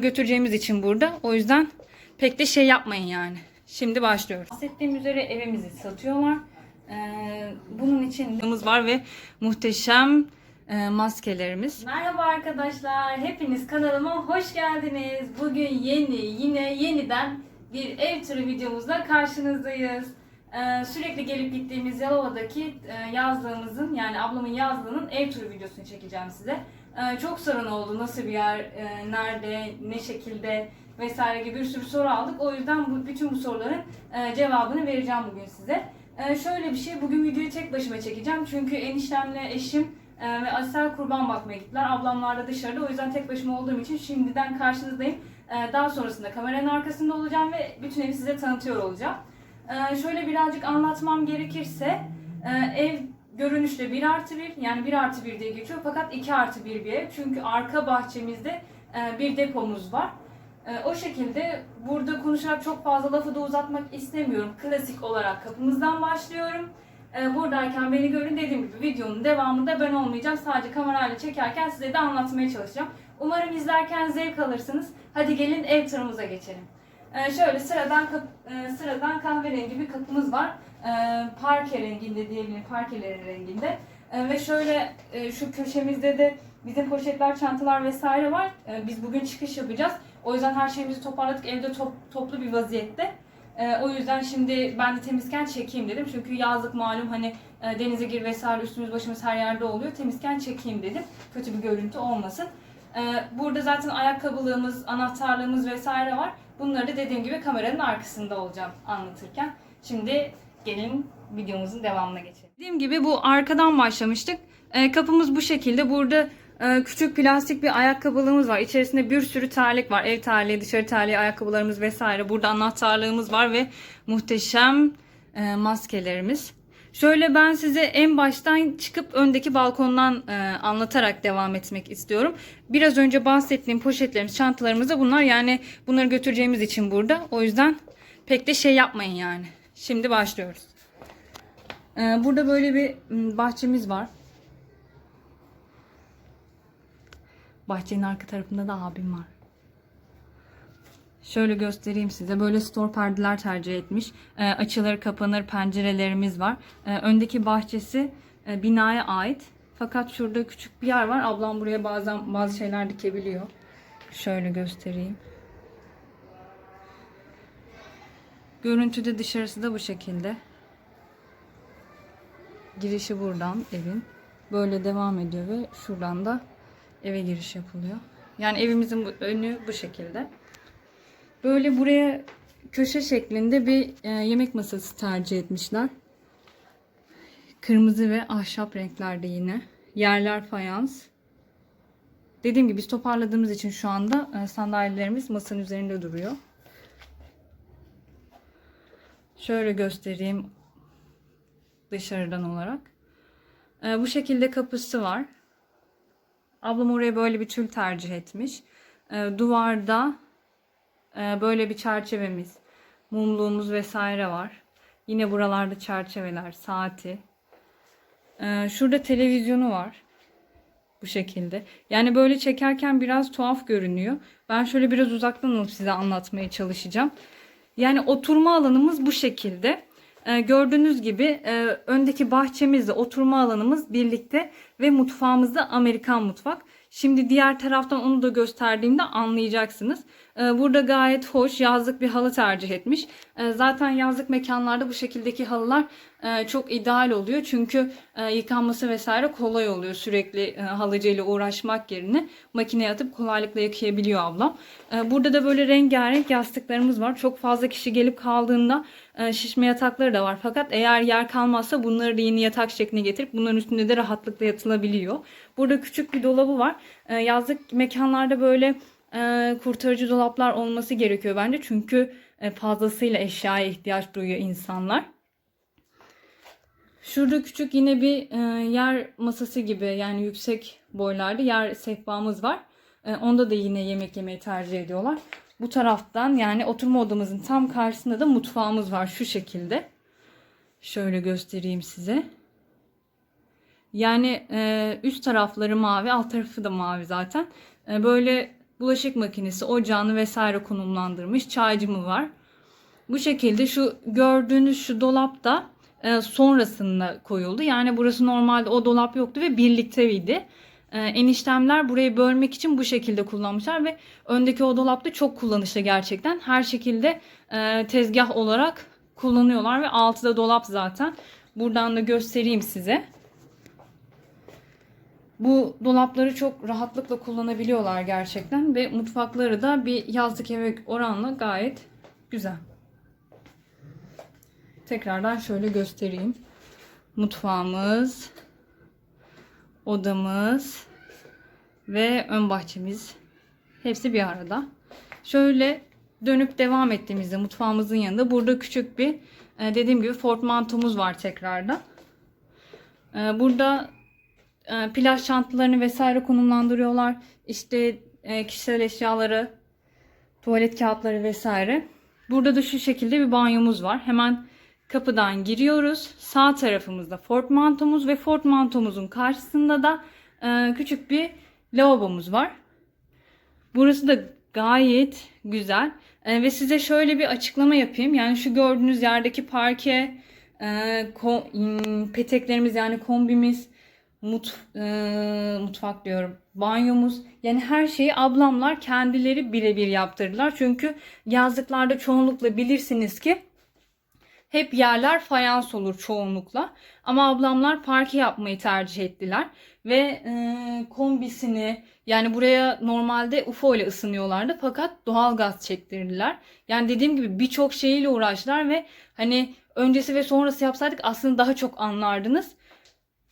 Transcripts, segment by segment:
götüreceğimiz için burada. O yüzden pek de şey yapmayın yani. Şimdi başlıyoruz. Bahsettiğim üzere evimizi satıyorlar. Ee, bunun için var ve muhteşem e, maskelerimiz. Merhaba arkadaşlar. Hepiniz kanalıma hoş geldiniz. Bugün yeni yine yeniden bir ev turu videomuzla karşınızdayız. Ee, sürekli gelip gittiğimiz Yalova'daki e, yazdığımızın yani ablamın yazdığının ev turu videosunu çekeceğim size. Ee, çok sorun oldu. Nasıl bir yer, e, nerede, ne şekilde vesaire gibi bir sürü soru aldık. O yüzden bu, bütün bu soruların e, cevabını vereceğim bugün size. E, şöyle bir şey, bugün videoyu tek başıma çekeceğim. Çünkü eniştemle eşim ve Asel kurban bakmaya gittiler. Ablamlar da dışarıda. O yüzden tek başıma olduğum için şimdiden karşınızdayım. Daha sonrasında kameranın arkasında olacağım ve bütün evi size tanıtıyor olacağım. Şöyle birazcık anlatmam gerekirse ev görünüşte 1 artı 1 yani 1 artı 1 diye geçiyor fakat 2 artı 1 bir ev. Çünkü arka bahçemizde e, bir depomuz var. E, o şekilde burada konuşarak çok fazla lafı da uzatmak istemiyorum. Klasik olarak kapımızdan başlıyorum. E, buradayken beni görün dediğim gibi videonun devamında ben olmayacağım. Sadece kamerayla çekerken size de anlatmaya çalışacağım. Umarım izlerken zevk alırsınız. Hadi gelin ev turumuza geçelim. Şöyle sıradan sıradan kahverengi bir kapımız var. E, parke renginde diyebilirim. Parkelerin renginde. E, ve şöyle e, şu köşemizde de bizim poşetler, çantalar vesaire var. E, biz bugün çıkış yapacağız. O yüzden her şeyimizi toparladık. Evde top, toplu bir vaziyette. O yüzden şimdi ben de temizken çekeyim dedim. Çünkü yazlık malum hani e, denize gir vesaire üstümüz başımız her yerde oluyor. Temizken çekeyim dedim. Kötü bir görüntü olmasın. Burada zaten ayakkabılığımız, anahtarlığımız vesaire var. Bunları da dediğim gibi kameranın arkasında olacağım anlatırken. Şimdi gelin videomuzun devamına geçelim. Dediğim gibi bu arkadan başlamıştık. E, kapımız bu şekilde. Burada e, küçük plastik bir ayakkabılığımız var. İçerisinde bir sürü terlik var. Ev terliği, dışarı terliği, ayakkabılarımız vesaire. Burada anahtarlığımız var ve muhteşem e, maskelerimiz. Şöyle ben size en baştan çıkıp öndeki balkondan e, anlatarak devam etmek istiyorum. Biraz önce bahsettiğim poşetlerimiz, çantalarımız da bunlar. Yani bunları götüreceğimiz için burada. O yüzden pek de şey yapmayın yani. Şimdi başlıyoruz. E, burada böyle bir bahçemiz var. Bahçenin arka tarafında da abim var. Şöyle göstereyim size. Böyle store perdeler tercih etmiş. E, açılır kapanır pencerelerimiz var. E, öndeki bahçesi e, binaya ait. Fakat şurada küçük bir yer var. Ablam buraya bazen bazı şeyler dikebiliyor. Şöyle göstereyim. Görüntüde dışarısı da bu şekilde. Girişi buradan evin. Böyle devam ediyor ve şuradan da eve giriş yapılıyor. Yani evimizin önü bu şekilde. Böyle buraya köşe şeklinde bir e, yemek masası tercih etmişler. Kırmızı ve ahşap renklerde yine. Yerler fayans. Dediğim gibi biz toparladığımız için şu anda e, sandalyelerimiz masanın üzerinde duruyor. Şöyle göstereyim dışarıdan olarak. E, bu şekilde kapısı var. Ablam oraya böyle bir tül tercih etmiş. E, duvarda e, böyle bir çerçevemiz, mumluğumuz vesaire var. Yine buralarda çerçeveler, saati. E, şurada televizyonu var. Bu şekilde. Yani böyle çekerken biraz tuhaf görünüyor. Ben şöyle biraz uzaktan alıp size anlatmaya çalışacağım. Yani oturma alanımız bu şekilde. Ee, gördüğünüz gibi e, öndeki bahçemizde oturma alanımız birlikte ve mutfağımızda Amerikan mutfak. Şimdi diğer taraftan onu da gösterdiğimde anlayacaksınız. Ee, burada gayet hoş yazlık bir halı tercih etmiş. Ee, zaten yazlık mekanlarda bu şekildeki halılar çok ideal oluyor. Çünkü e, yıkanması vesaire kolay oluyor. Sürekli e, halıcıyla uğraşmak yerine makineye atıp kolaylıkla yıkayabiliyor ablam. Burada da böyle rengarenk yastıklarımız var. Çok fazla kişi gelip kaldığında e, şişme yatakları da var. Fakat eğer yer kalmazsa bunları da yeni yatak şekline getirip bunların üstünde de rahatlıkla yatılabiliyor. Burada küçük bir dolabı var. E, yazlık mekanlarda böyle e, kurtarıcı dolaplar olması gerekiyor bence. Çünkü e, fazlasıyla eşyaya ihtiyaç duyuyor insanlar. Şurada küçük yine bir e, yer masası gibi yani yüksek boylarda yer sehpamız var. E, onda da yine yemek yemeyi tercih ediyorlar. Bu taraftan yani oturma odamızın tam karşısında da mutfağımız var şu şekilde. Şöyle göstereyim size. Yani e, üst tarafları mavi, alt tarafı da mavi zaten. E, böyle bulaşık makinesi, ocağını vesaire konumlandırmış. Çaycımı var. Bu şekilde şu gördüğünüz şu dolap da e, sonrasında koyuldu. Yani burası normalde o dolap yoktu ve birlikteydi. E, eniştemler burayı bölmek için bu şekilde kullanmışlar ve öndeki o dolap da çok kullanışlı gerçekten. Her şekilde e, tezgah olarak kullanıyorlar ve altıda dolap zaten. Buradan da göstereyim size. Bu dolapları çok rahatlıkla kullanabiliyorlar gerçekten ve mutfakları da bir yazlık eve oranla gayet güzel. Tekrardan şöyle göstereyim. Mutfağımız, odamız ve ön bahçemiz hepsi bir arada. Şöyle dönüp devam ettiğimizde mutfağımızın yanında burada küçük bir e, dediğim gibi portmantomuz var tekrardan. E, Burada e, plaj çantalarını vesaire konumlandırıyorlar. İşte kişisel eşyaları, tuvalet kağıtları vesaire. Burada da şu şekilde bir banyomuz var. Hemen kapıdan giriyoruz. Sağ tarafımızda Ford mantomuz ve Ford mantomuzun karşısında da e, küçük bir lavabomuz var. Burası da gayet güzel. E, ve size şöyle bir açıklama yapayım. Yani şu gördüğünüz yerdeki parke, e, ko- im, peteklerimiz yani kombimiz, mut, e, mutfak diyorum, banyomuz. Yani her şeyi ablamlar kendileri birebir yaptırdılar. Çünkü yazlıklarda çoğunlukla bilirsiniz ki hep yerler fayans olur çoğunlukla. Ama ablamlar parke yapmayı tercih ettiler. Ve e, kombisini yani buraya normalde UFO ile ısınıyorlardı fakat doğalgaz çektirdiler. Yani dediğim gibi birçok şeyiyle uğraştılar ve hani öncesi ve sonrası yapsaydık aslında daha çok anlardınız.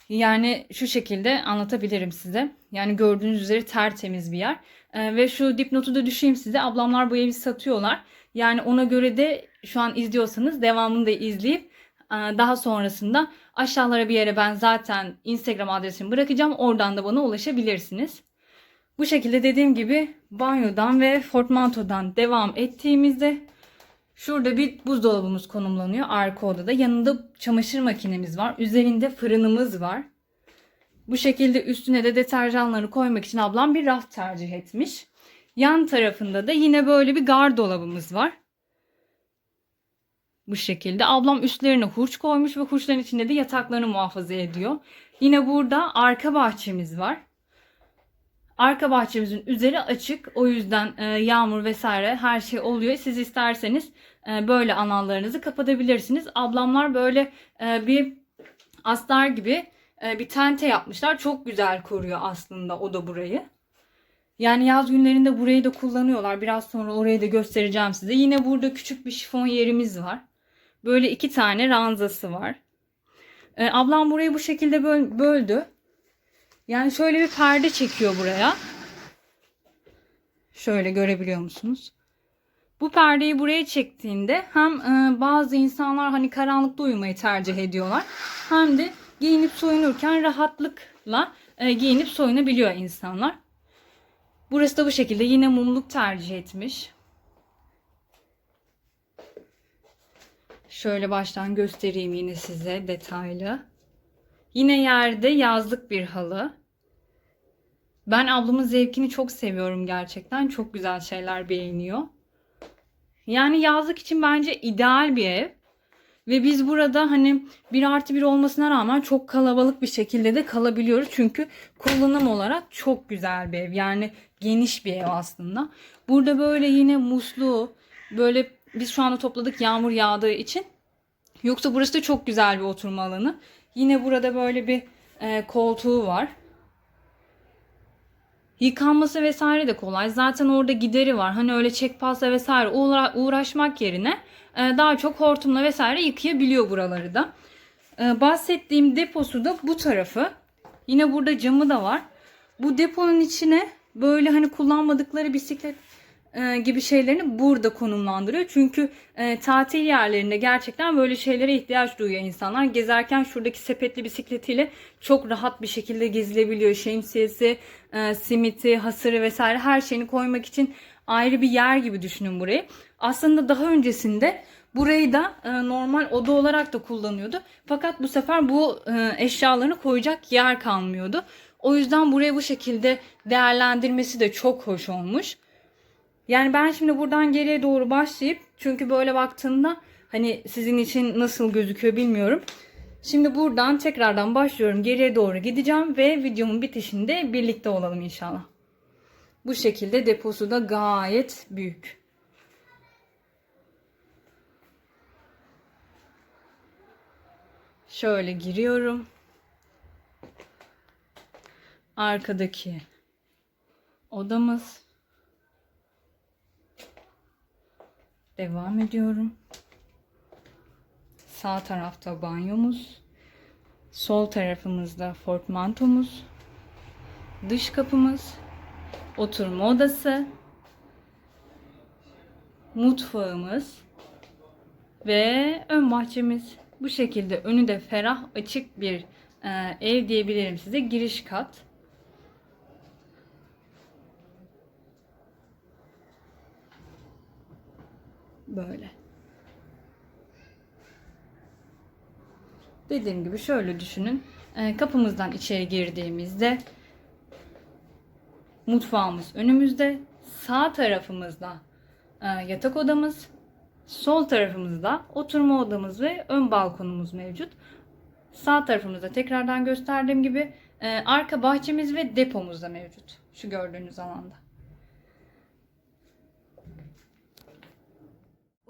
Yani şu şekilde anlatabilirim size. Yani gördüğünüz üzere tertemiz bir yer. Ee, ve şu dipnotu da düşeyim size. Ablamlar bu evi satıyorlar. Yani ona göre de şu an izliyorsanız devamını da izleyip e, daha sonrasında aşağılara bir yere ben zaten Instagram adresimi bırakacağım. Oradan da bana ulaşabilirsiniz. Bu şekilde dediğim gibi banyodan ve portmantodan devam ettiğimizde Şurada bir buzdolabımız konumlanıyor arka odada. Yanında çamaşır makinemiz var. Üzerinde fırınımız var. Bu şekilde üstüne de deterjanları koymak için ablam bir raf tercih etmiş. Yan tarafında da yine böyle bir gardolabımız var. Bu şekilde. Ablam üstlerine hurç koymuş ve hurçların içinde de yataklarını muhafaza ediyor. Yine burada arka bahçemiz var. Arka bahçemizin üzeri açık. O yüzden e, yağmur vesaire her şey oluyor. Siz isterseniz e, böyle anallarınızı kapatabilirsiniz. Ablamlar böyle e, bir astar gibi bir tente yapmışlar. Çok güzel koruyor aslında o da burayı. Yani yaz günlerinde burayı da kullanıyorlar. Biraz sonra orayı da göstereceğim size. Yine burada küçük bir şifon yerimiz var. Böyle iki tane ranzası var. E, ablam burayı bu şekilde böl- böldü. Yani şöyle bir perde çekiyor buraya. Şöyle görebiliyor musunuz? Bu perdeyi buraya çektiğinde hem e, bazı insanlar hani karanlıkta uyumayı tercih ediyorlar. Hem de giyinip soyunurken rahatlıkla e, giyinip soyunabiliyor insanlar. Burası da bu şekilde yine mumluk tercih etmiş. Şöyle baştan göstereyim yine size detaylı. Yine yerde yazlık bir halı. Ben ablamın zevkini çok seviyorum gerçekten. Çok güzel şeyler beğeniyor. Yani yazlık için bence ideal bir ev. Ve biz burada hani bir artı bir olmasına rağmen çok kalabalık bir şekilde de kalabiliyoruz. Çünkü kullanım olarak çok güzel bir ev. Yani geniş bir ev aslında. Burada böyle yine muslu böyle biz şu anda topladık yağmur yağdığı için. Yoksa burası da çok güzel bir oturma alanı. Yine burada böyle bir e, koltuğu var. Yıkanması vesaire de kolay. Zaten orada gideri var. Hani öyle çek pasta vesaire uğra- uğraşmak yerine e, daha çok hortumla vesaire yıkayabiliyor buraları da. E, bahsettiğim deposu da bu tarafı. Yine burada camı da var. Bu deponun içine böyle hani kullanmadıkları bisiklet gibi şeylerini burada konumlandırıyor. Çünkü e, tatil yerlerinde gerçekten böyle şeylere ihtiyaç duyuyor insanlar. Gezerken şuradaki sepetli bisikletiyle çok rahat bir şekilde gezilebiliyor. Şemsiyesi, e, simiti, hasırı vesaire her şeyini koymak için ayrı bir yer gibi düşünün burayı. Aslında daha öncesinde burayı da e, normal oda olarak da kullanıyordu. Fakat bu sefer bu e, eşyalarını koyacak yer kalmıyordu. O yüzden buraya bu şekilde değerlendirmesi de çok hoş olmuş. Yani ben şimdi buradan geriye doğru başlayıp çünkü böyle baktığımda hani sizin için nasıl gözüküyor bilmiyorum. Şimdi buradan tekrardan başlıyorum. Geriye doğru gideceğim ve videomun bitişinde birlikte olalım inşallah. Bu şekilde deposu da gayet büyük. Şöyle giriyorum. Arkadaki odamız. Devam ediyorum. Sağ tarafta banyomuz. Sol tarafımızda portmantomuz. Dış kapımız. Oturma odası. Mutfağımız. Ve ön bahçemiz. Bu şekilde önü de ferah açık bir e, ev diyebilirim size. Giriş kat. Böyle. Dediğim gibi şöyle düşünün. E, kapımızdan içeri girdiğimizde mutfağımız önümüzde. Sağ tarafımızda e, yatak odamız. Sol tarafımızda oturma odamız ve ön balkonumuz mevcut. Sağ tarafımızda tekrardan gösterdiğim gibi e, arka bahçemiz ve depomuz da mevcut. Şu gördüğünüz alanda.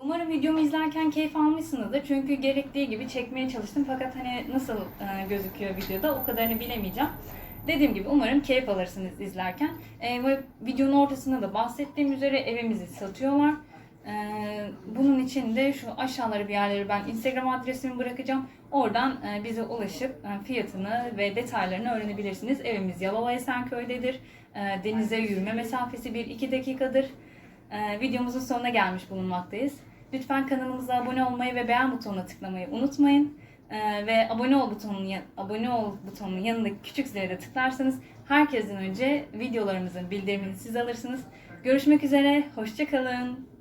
Umarım videomu izlerken keyif almışsınızdır. Çünkü gerektiği gibi çekmeye çalıştım. Fakat hani nasıl e, gözüküyor videoda o kadarını bilemeyeceğim. Dediğim gibi umarım keyif alırsınız izlerken. E, ve videonun ortasında da bahsettiğim üzere evimizi satıyorlar. E, bunun için de şu aşağıları bir yerleri ben Instagram adresimi bırakacağım. Oradan e, bize ulaşıp e, fiyatını ve detaylarını öğrenebilirsiniz. Evimiz Yalova Esenköy'dedir. E, denize yürüme mesafesi 1-2 dakikadır. Ee, videomuzun sonuna gelmiş bulunmaktayız. Lütfen kanalımıza abone olmayı ve beğen butonuna tıklamayı unutmayın. Ee, ve abone ol butonunun abone ol butonunun yanındaki küçük zile de tıklarsanız herkesten önce videolarımızın bildirimini siz alırsınız. Görüşmek üzere, hoşçakalın.